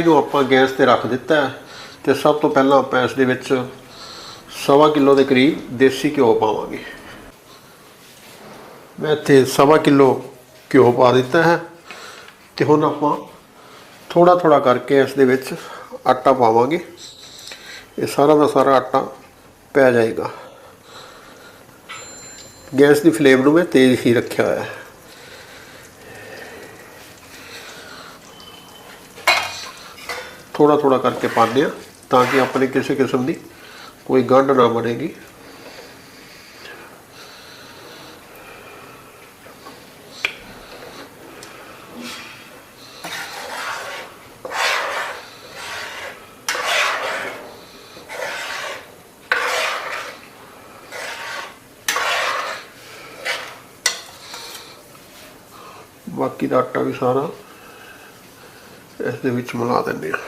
ਇਹਨੂੰ ਆਪਾਂ ਗੈਸ ਤੇ ਰੱਖ ਦਿੱਤਾ ਹੈ ਤੇ ਸਭ ਤੋਂ ਪਹਿਲਾਂ ਆਪਾਂ ਇਸ ਦੇ ਵਿੱਚ ਸਵਾ ਕਿਲੋ ਦੇ ਕਰੀਬ ਦੇਸੀ ਘਿਓ ਪਾਵਾਂਗੇ। ਮੈਂ ਇੱਥੇ ਸਵਾ ਕਿਲੋ ਘਿਓ ਪਾ ਦਿੱਤਾ ਹੈ ਤੇ ਹੁਣ ਆਪਾਂ ਥੋੜਾ ਥੋੜਾ ਕਰਕੇ ਇਸ ਦੇ ਵਿੱਚ ਆਟਾ ਪਾਵਾਂਗੇ। ਇਹ ਸਾਰਾ ਦਾ ਸਾਰਾ ਆਟਾ ਪੈ ਜਾਏਗਾ। ਗੈਸ ਦੀ ਫਲੇਮ ਨੂੰ ਮੈਂ ਤੇਜ਼ ਹੀ ਰੱਖਿਆ ਹੋਇਆ ਹੈ। ਥੋੜਾ ਥੋੜਾ ਕਰਕੇ ਪਾਉਂਦੇ ਆ ਤਾਂ ਕਿ ਆਪਣੇ ਕਿਸੇ ਕਿਸਮ ਦੀ ਕੋਈ ਗੰਢ ਨਾ ਬਣੇਗੀ। ਬਾਕੀ ਦਾ ਆਟਾ ਵੀ ਸਾਰਾ ਇਸ ਦੇ ਵਿੱਚ ਮਿਲਾ ਦਿੰਦੇ ਆ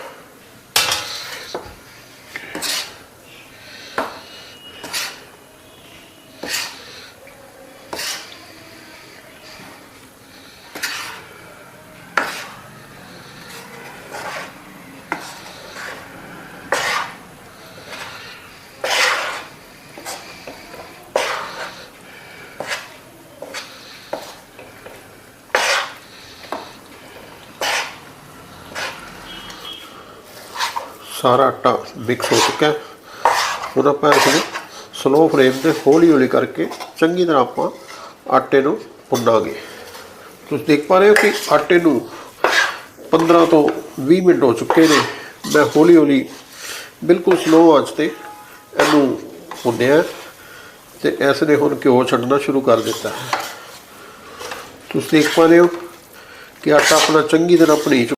ਸਾਰਾ ਆਟਾ ਮਿਕਸ ਹੋ ਚੁੱਕਾ ਹੁਣ ਆਪਾਂ ਇਸ ਨੂੰ ਸਲੋ ਫਲੇਮ ਤੇ ਹੌਲੀ ਹੌਲੀ ਕਰਕੇ ਚੰਗੀ ਤਰ੍ਹਾਂ ਆਪਾਂ ਆਟੇ ਨੂੰ ਭੁੰਨਾਂਗੇ। ਤੁਸੀਂ ਦੇਖ ਪਾ ਰਹੇ ਹੋ ਕਿ ਆਟੇ ਨੂੰ 15 ਤੋਂ 20 ਮਿੰਟ ਹੋ ਚੁੱਕੇ ਨੇ। ਮੈਂ ਹੌਲੀ ਹੌਲੀ ਬਿਲਕੁਲ ਸਲੋ ਆਂਚ ਤੇ ਇਹਨੂੰ ਭੁੰਨਿਆ ਤੇ ਇਸ ਨੇ ਹੁਣ ਘਿਓ ਛੱਡਣਾ ਸ਼ੁਰੂ ਕਰ ਦਿੱਤਾ ਹੈ। ਤੁਸੀਂ ਦੇਖ ਪਾ ਰਹੇ ਹੋ ਕਿ ਆਟਾ ਆਪਣਾ ਚੰਗੀ ਤਰ੍ਹਾਂ ਭੁਨੀ ਚੁੱਕਾ